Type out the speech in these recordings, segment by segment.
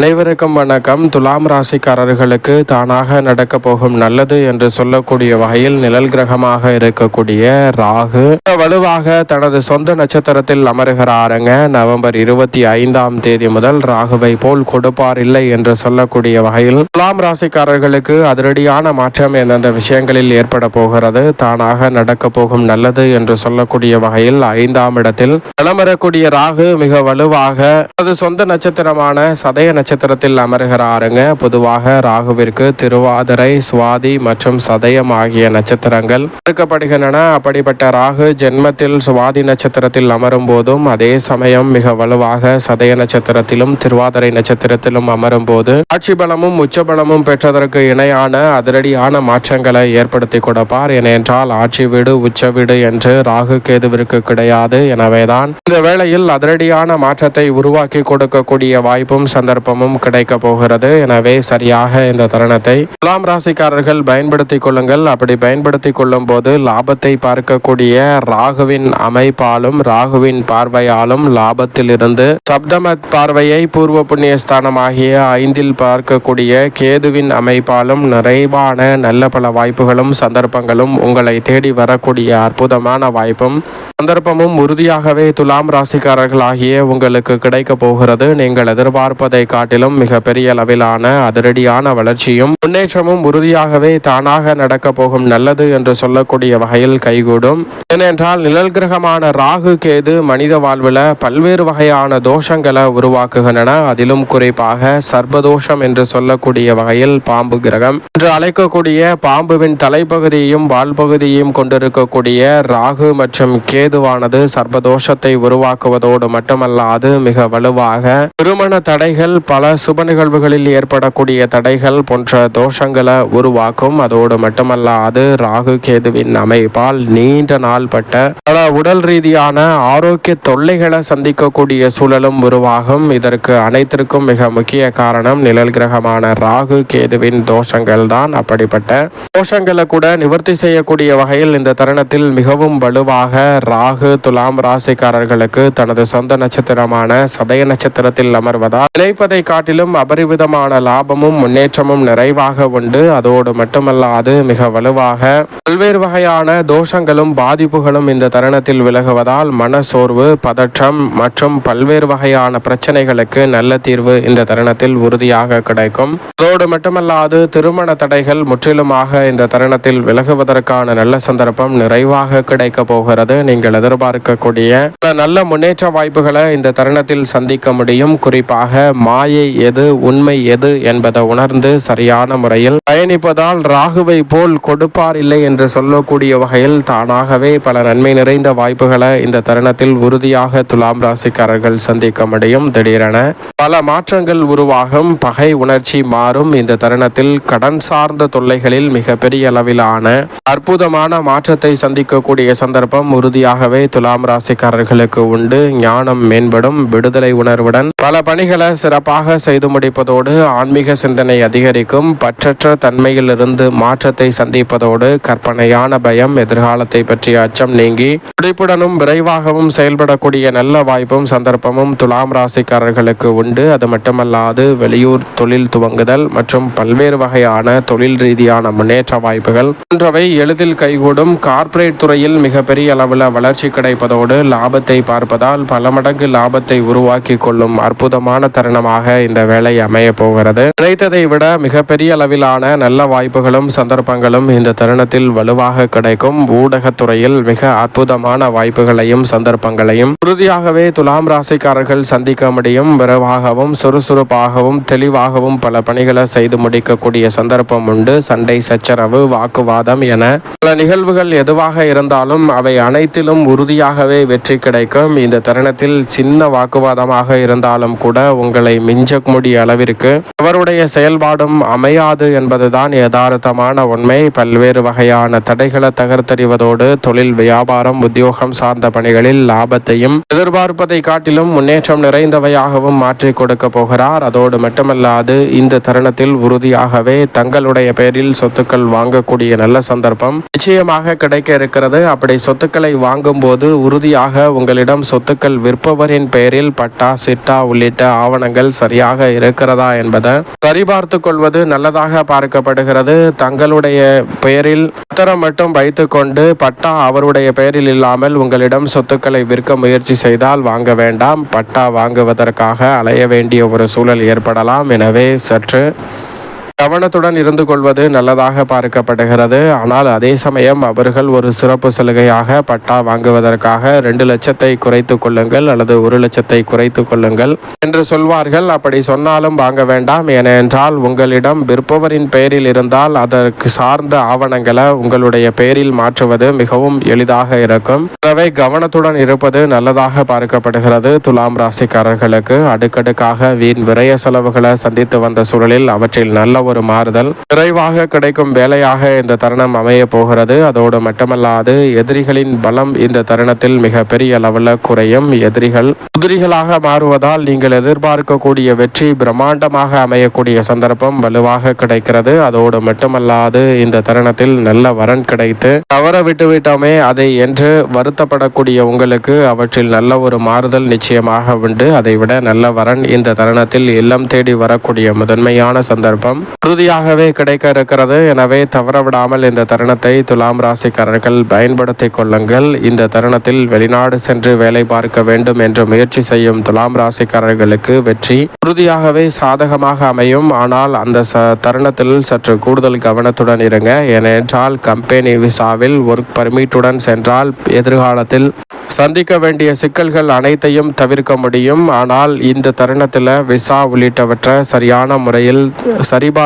அனைவருக்கும் வணக்கம். துலாம் ராசிக்காரர்களுக்கு தானாக நடக்க போகும் நல்லது என்று சொல்லக்கூடிய வகையில் நிழல் கிரகமாக இருக்கக்கூடிய ராகு. வலுவாக தனது சொந்த நட்சத்திரத்தில் அமருகிறாருங்க. நவம்பர் இருபத்தி ஐந்தாம் தேதி முதல் ராகுவை போல் கொடுப்பார் இல்லை என்று சொல்லக்கூடிய வகையில் துலாம் ராசிக்காரர்களுக்கு அதிரடியான மாற்றம் எந்தெந்த விஷயங்களில் ஏற்பட போகிறது? தானாக நடக்க போகும் நல்லது என்று சொல்லக்கூடிய வகையில் ஐந்தாம் இடத்தில் நிலமரக்கூடிய ராகு மிக வலுவாக தனது சொந்த நட்சத்திரமான சதய நட்சத்திரத்தில் அமர்கிறாருங்க பொதுவாக ராகுவிற்கு திருவாதிரை சுவாதி மற்றும் சதயம் ஆகிய நட்சத்திரங்கள் இருக்கப்படுகின்றன அப்படிப்பட்ட ராகு ஜென்மத்தில் சுவாதி நட்சத்திரத்தில் அமரும் போதும் அதே சமயம் மிக வலுவாக சதய நட்சத்திரத்திலும் திருவாதிரை நட்சத்திரத்திலும் அமரும் போது ஆட்சி பலமும் உச்சபலமும் பெற்றதற்கு இணையான அதிரடியான மாற்றங்களை ஏற்படுத்தி கொடுப்பார். ஏனென்றால் ஆட்சி வீடு உச்ச வீடு என்று ராகு கேதுவிற்கு கிடையாது. எனவேதான் இந்த வேளையில் அதிரடியான மாற்றத்தை உருவாக்கி கொடுக்கக்கூடிய வாய்ப்பும் லாபமும் கிடைக்க போகிறது. எனவே சரியாக இந்த தருணத்தை துலாம் ராசிக்காரர்கள் பயன்படுத்திக் கொள்ளுங்கள். அப்படி பயன்படுத்திக் கொள்ளும் போது லாபத்தை பார்க்கக்கூடிய ராகுவின் அமைப்பாலும் ராகுவின் பார்வையாலும் லாபத்தில் இருந்து சப்தம பார்வையை பூர்வ புண்ணிய ஸ்தானமாகிய ஐந்தில் பார்க்கக்கூடிய கேதுவின் அமைப்பாலும் நிறைவான நல்ல பல வாய்ப்புகளும் சந்தர்ப்பங்களும் உங்களை தேடி வரக்கூடிய அற்புதமான வாய்ப்பும் சந்தர்ப்பமும் உறுதியாகவே துலாம் ராசிக்காரர்களாகிய உங்களுக்கு கிடைக்க போகிறது. நீங்கள் எதிர்பார்ப்பதை காட்டிலும் மிக பெரிய அளவிலான அதிரடியான வளர்ச்சியும் முன்னேற்றமும் உறுதியாகவே தானாக நடக்க போகும் நல்லது என்று சொல்லக்கூடிய வகையில் கைகூடும். ஏனென்றால் நிழல் கிரகமான ராகு கேது மனித வாழ்வில் பல்வேறு வகையான தோஷங்களை உருவாக்குகின்றன. அதிலும் குறிப்பாக சர்பதோஷம் என்று சொல்லக்கூடிய வகையில் பாம்பு கிரகம் என்று அழைக்கக்கூடிய பாம்புவின் தலைப்பகுதியையும் வால்பகுதியையும் கொண்டிருக்கக்கூடிய ராகு மற்றும் கேதுவானது சர்பதோஷத்தை உருவாக்குவதோடு மட்டுமல்லாது மிக வலுவாக திருமண தடைகள் பல பல சுப நிகழ்வுகளில் ஏற்படக்கூடிய தடைகள் போன்ற தோஷங்களை உருவாக்கும். அதோடு மட்டுமல்லாது ராகு கேதுவின் அமைப்பால் நீண்ட நாள் பட்ட பல உடல் ரீதியான ஆரோக்கிய தொல்லைகளை சந்திக்கக்கூடிய சூழலும் உருவாகும். இதற்கு அனைத்திற்கும் மிக முக்கிய காரணம் நிழல் கிரகமான ராகு கேதுவின் தோஷங்கள் தான். அப்படிப்பட்ட தோஷங்களை கூட நிவர்த்தி செய்யக்கூடிய வகையில் இந்த தருணத்தில் மிகவும் வலுவாக ராகு துலாம் ராசிக்காரர்களுக்கு தனது சொந்த நட்சத்திரமான சதய நட்சத்திரத்தில் அமர்வதால் நினைப்பதை காட்டிலும் அபரிவிதமான லாபமும் முன்னேற்றமும் நிறைவாக உண்டு. அதோடு மட்டுமல்லாது மிக வலுவாக பல்வேறு வகையான தோஷங்களும் பாதிப்புகளும் இந்த தருணத்தில் விலகுவதால் மன சோர்வு பதற்றம் மற்றும் பல்வேறு வகையான பிரச்சனைகளுக்கு நல்ல தீர்வு இந்த தருணத்தில் உறுதியாக கிடைக்கும். அதோடு மட்டுமல்லாது திருமண தடைகள் முற்றிலுமாக இந்த தருணத்தில் விலகுவதற்கான நல்ல சந்தர்ப்பம் நிறைவாக கிடைக்க போகிறது. நீங்கள் எதிர்பார்க்கக்கூடிய நல்ல முன்னேற்ற வாய்ப்புகளை இந்த தருணத்தில் சந்திக்க முடியும். குறிப்பாக மாய எது உண்மை எது என்பதை உணர்ந்து சரியான முறையில் பயணிப்பதால் ராகுவை போல் கொடுப்பார் இல்லை என்று சொல்லக்கூடிய வகையில் தானாகவே பல நன்மை நிறைந்த வாய்ப்புகளை இந்த தருணத்தில் உறுதியாக துலாம் ராசிக்காரர்கள் சந்திக்க முடியும். திடீரென பல மாற்றங்கள் உருவாகும். பகை உணர்ச்சி மாறும். இந்த தருணத்தில் கடன் சார்ந்த தொல்லைகளில் மிகப்பெரிய அளவிலான அற்புதமான மாற்றத்தை சந்திக்கக்கூடிய சந்தர்ப்பம் உறுதியாகவே துலாம் ராசிக்காரர்களுக்கு உண்டு. ஞானம் மேம்படும். விடுதலை உணர்வுடன் பல பணிகளை சிறப்பாக செய்து முடிப்பதோடு ஆன்மீக சிந்தனை அதிகரிக்கும் பற்றற்ற தன்மையிலிருந்து மாற்றத்தை சந்திப்பதோடு கற்பனையான பயம் எதிர்காலத்தை பற்றிய அச்சம் நீங்கி துடிப்புடனும் விரைவாகவும் செயல்படக்கூடிய நல்ல வாய்ப்பும் சந்தர்ப்பமும் துலாம் ராசிக்காரர்களுக்கு உண்டு. அது மட்டுமல்லாது வெளியூர் தொழில் துவங்குதல் மற்றும் பல்வேறு வகையான தொழில் ரீதியான முன்னேற்ற வாய்ப்புகள் போன்றவை எளிதில் கைகூடும். கார்ப்பரேட் துறையில் மிகப்பெரிய அளவில் வளர்ச்சி கிடைப்பதோடு லாபத்தை பார்ப்பதால் பல மடங்கு லாபத்தை உருவாக்கி கொள்ளும் அற்புதமான தருணமாக இந்த வேலை அமைய போகிறது. நினைத்ததை விட மிகப்பெரிய அளவிலான நல்ல வாய்ப்புகளும் சந்தர்ப்பங்களும் இந்த தருணத்தில் வலுவாக கிடைக்கும். ஊடகத்துறையில் மிக அற்புதமான வாய்ப்புகளையும் சந்தர்ப்பங்களையும் உறுதியாகவே துலாம் ராசிக்காரர்கள் சந்திக்க முடியும். விரைவாகவும் சுறுசுறுப்பாகவும் தெளிவாகவும் பல பணிகளை செய்து முடிக்கக்கூடிய சந்தர்ப்பம் உண்டு. சண்டை சச்சரவு வாக்குவாதம் என பல நிகழ்வுகள் எதுவாக இருந்தாலும் அவை அனைத்திலும் உறுதியாகவே வெற்றி கிடைக்கும். இந்த தருணத்தில் சின்ன வாக்குவாதமாக இருந்தாலும் கூட உங்களை மின் மிஞ்சக்கூடிய அளவிற்கு. அவருடைய செயல்பாடும் அமையாது என்பதுதான் யதார்த்தமான உண்மை. பல்வேறு வகையான தடைகளை தகர்த்தறிவதோடு தொழில் வியாபாரம் உத்தியோகம் சார்ந்த பணிகளில் லாபத்தையும் எதிர்பார்ப்பதை காட்டிலும் முன்னேற்றம் நிறைந்தவையாகவும் மாற்றி கொடுக்க போகிறார். அதோடு மட்டுமல்லாது இந்த தருணத்தில் உறுதியாகவே தங்களுடைய பெயரில் சொத்துக்கள் வாங்கக்கூடிய நல்ல சந்தர்ப்பம் நிச்சயமாக கிடைக்க இருக்கிறது. அப்படி சொத்துக்களை வாங்கும் போது உறுதியாக உங்களிடம் சொத்துக்கள் விற்பவரின் பெயரில் பட்டா சிட்டா உள்ளிட்ட ஆவணங்கள் சரியாக இருக்கிறதா என்பதை சரிபார்த்து கொள்வது நல்லதாக பார்க்கப்படுகிறது. தங்களுடைய பெயரில் பத்திரம் மட்டும் வைத்துக்கொண்டு பட்டா அவருடைய பெயரில் இல்லாமல் உங்களிடம் சொத்துக்களை விற்க முயற்சி செய்தால் வாங்க வேண்டாம். பட்டா வாங்குவதற்காக அலைய வேண்டிய ஒரு சூழல் ஏற்படலாம். எனவே சற்று கவனத்துடன் இருந்து கொள்வது நல்லதாக பார்க்கப்படுகிறது. ஆனால் அதே சமயம் அவர்கள் ஒரு சிறப்பு சலுகையாக பட்டா வாங்குவதற்காக ரெண்டு லட்சத்தை குறைத்து கொள்ளுங்கள் அல்லது ஒரு லட்சத்தை குறைத்து கொள்ளுங்கள் என்று சொல்வார்கள். அப்படி சொன்னாலும் வாங்க வேண்டாம். ஏனென்றால் உங்களிடம் விற்பவரின் பெயரில் இருந்தால் அதற்கு சார்ந்த ஆவணங்களை உங்களுடைய பெயரில் மாற்றுவது மிகவும் எளிதாக இருக்கும். எனவே கவனத்துடன் இருப்பது நல்லதாக பார்க்கப்படுகிறது. துலாம் ராசிக்காரர்களுக்கு அடுக்கடுக்காக வீண் விரய செலவுகளை சந்தித்து வந்த சூழலில் அவற்றில் நல்ல ஒரு மாறுதல். விரைவாக கிடைக்கும் வேலையாக இந்த தருணம் அமைய போகிறது. அதோடு மட்டுமல்லாது எதிரிகளின் பலம் இந்த தருணத்தில் மிக பெரிய அளவில் குறையும். எதிரிகள் குதிரிகளாக மாறுவதால் நீங்கள் எதிர்பார்க்கக்கூடிய வெற்றி பிரம்மாண்டமாக அமையக்கூடிய சந்தர்ப்பம் வலுவாக கிடைக்கிறது. அதோடு மட்டுமல்லாது இந்த தருணத்தில் நல்ல வரன் கிடைத்து தவற விட்டுவிட்டோமே அதை என்று வருத்தப்படக்கூடிய உங்களுக்கு அவற்றில் நல்ல ஒரு மாறுதல் நிச்சயமாக உண்டு. அதைவிட நல்ல வரன் இந்த தருணத்தில் இல்லம் தேடி வரக்கூடிய முதன்மையான சந்தர்ப்பம். உறுதியாகவே கிடைக்க இருக்கிறது எனவே தவறவிடாமல் இந்த தருணத்தை துலாம் ராசிக்காரர்கள் பயன்படுத்திக் கொள்ளுங்கள். இந்த தருணத்தில் வெளிநாடு சென்று வேலை பார்க்க வேண்டும் என்று முயற்சி செய்யும் துலாம் ராசிக்காரர்களுக்கு வெற்றி உறுதியாகவே சாதகமாக அமையும். ஆனால் அந்த தருணத்தில் சற்று கூடுதல் கவனத்துடன் இருங்க. ஏனென்றால் கம்பெனி விசாவில் ஒர்க் பர்மிட்டுடன் சென்றால் எதிர்காலத்தில் சந்திக்க வேண்டிய சிக்கல்கள் அனைத்தையும் தவிர்க்க முடியும். ஆனால் இந்த தருணத்தில் விசா உள்ளிட்டவற்றை சரியான முறையில்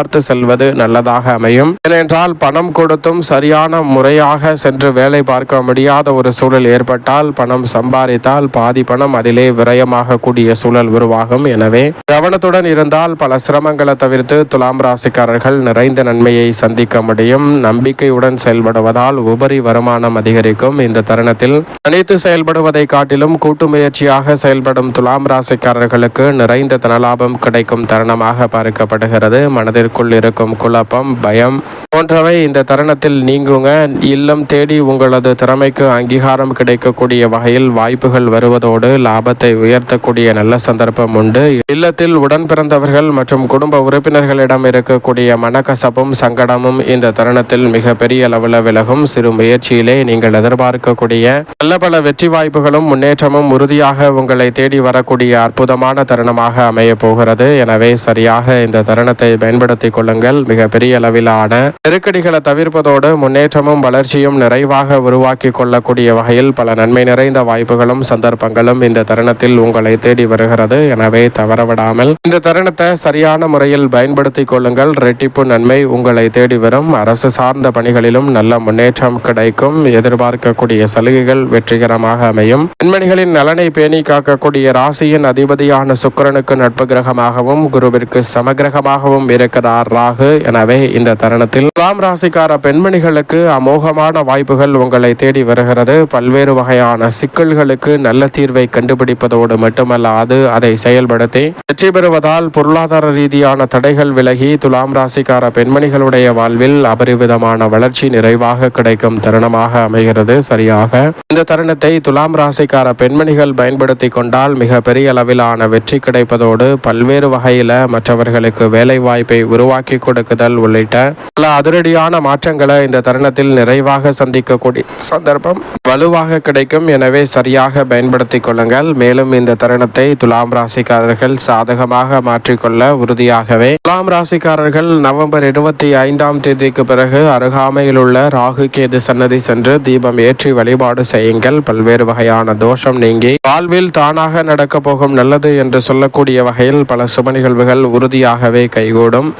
பார்த்து செல்வது நல்லதாக அமையும். ஏனென்றால் பணம் கொடுத்தும் சரியான முறையாக சென்று வேலை பார்க்க முடியாத ஒரு சூழல் ஏற்பட்டால் பணம் சம்பாதித்தால் பாதி பணம் அதிலே விரயமாக கூடிய சூழல் உருவாகும். எனவே கவனத்துடன் இருந்தால் பல சிரமங்களை தவிர்த்து துலாம் ராசிக்காரர்கள் நிறைந்த நன்மையை சந்திக்க முடியும். நம்பிக்கையுடன் செயல்படுவதால் உபரி வருமானம் அதிகரிக்கும். இந்த தருணத்தில் அனைத்து செயல்படுவதை காட்டிலும் கூட்டு முயற்சியாக செயல்படும் துலாம் ராசிக்காரர்களுக்கு நிறைந்த தனலாபம் கிடைக்கும் தருணமாக பார்க்கப்படுகிறது. மனதிற்கு மனதிற்குள் இருக்கும் குழப்பம் பயம். போன்றவை இந்த தருணத்தில் நீங்குங்க. இல்லம் தேடி உங்களது திறமைக்கு அங்கீகாரம் கிடைக்கக்கூடிய வகையில் வாய்ப்புகள் வருவதோடு லாபத்தை உயர்த்தக்கூடிய நல்ல சந்தர்ப்பம் உண்டு. இல்லத்தில் உடன் பிறந்தவர்கள் மற்றும் குடும்ப உறுப்பினர்களிடம் இருக்கக்கூடிய மனக்கசப்பும் சங்கடமும் இந்த தருணத்தில் மிக பெரிய அளவில் விலகும். சிறு முயற்சியிலே நீங்கள் எதிர்பார்க்கக்கூடிய நல்ல பல வெற்றி வாய்ப்புகளும் முன்னேற்றமும் உறுதியாக உங்களை தேடி வரக்கூடிய அற்புதமான தருணமாக அமைய போகிறது. எனவே சரியாக இந்த தருணத்தை பயன்படுத்த பயன்படுத்திக் கொள்ளுங்கள். மிக பெரிய அளவிலான நெருக்கடிகளை தவிர்ப்பதோடு முன்னேற்றமும் வளர்ச்சியும் நிறைவாக உருவாக்கி கொள்ளக்கூடிய வகையில் பல நன்மை நிறைந்த வாய்ப்புகளும் சந்தர்ப்பங்களும் இந்த தருணத்தில் உங்களை தேடி வருகிறது. எனவே தவறவிடாமல் இந்த தருணத்தை சரியான முறையில் பயன்படுத்திக் கொள்ளுங்கள். ரெட்டிப்பு நன்மை உங்களை தேடி வரும். அரசு சார்ந்த பணிகளிலும் நல்ல முன்னேற்றம் கிடைக்கும். எதிர்பார்க்கக்கூடிய சலுகைகள் வெற்றிகரமாக அமையும். பெண்மணிகளின் நலனை பேணி காக்கக்கூடிய ராசியின் அதிபதியான சுக்கிரனுக்கு நட்பு கிரகமாகவும் குருவிற்கு சமகிரகமாகவும் இருக்கிறார். ராகு எனவே இந்த தருணத்தில் ராம் ராசிக்கார பெண்மணிகளுக்கு அமோகமான வாய்ப்புகள் உங்களை தேடி வருகிறது. பல்வேறு வகையான சிக்கல்களுக்கு நல்ல தீர்வை கண்டுபிடிப்பதோடு மட்டுமல்லாது அதை செயல்படுத்தி வெற்றி பெறுவதால் பொருளாதார ரீதியான தடைகள் விலகி துலாம் ராசிக்கார பெண்மணிகளுடைய வாழ்வில் அபரிவிதமான வளர்ச்சி நிறைவாக கிடைக்கும் தருணமாக அமைகிறது. சரியாக இந்த தருணத்தை துலாம் ராசிக்கார பெண்மணிகள் பயன்படுத்தி கொண்டால் மிக பெரிய அளவிலான வெற்றி கிடைப்பதோடு பல்வேறு வகையில மற்றவர்களுக்கு வேலை வாய்ப்பை உருவாக்கி கொடுக்குதல் உள்ளிட்ட பல அதிரடியான மாற்றங்களை இந்த தருணத்தில் நிறைவாக சந்திக்கக்கூடிய சந்தர்ப்பம் வலுவாக கிடைக்கும். எனவே சரியாக பயன்படுத்தி கொள்ளுங்கள். மேலும் இந்த தருணத்தை துலாம் ராசிக்காரர்கள் சாதகமாக மாற்றிக்கொள்ள உறுதியாகவே. துலாம் ராசிக்காரர்கள் நவம்பர் இருபத்தி ஐந்தாம் தேதிக்கு பிறகு அருகாமையில் உள்ள ராகு கேது சன்னதி சென்று தீபம் ஏற்றி வழிபாடு செய்யுங்கள். பல்வேறு வகையான தோஷம் நீங்கி வாழ்வில் தானாக நடக்க போகும் நல்லது என்று சொல்லக்கூடிய வகையில் பல சுப நிகழ்வுகள் உறுதியாகவே கைகூடும்.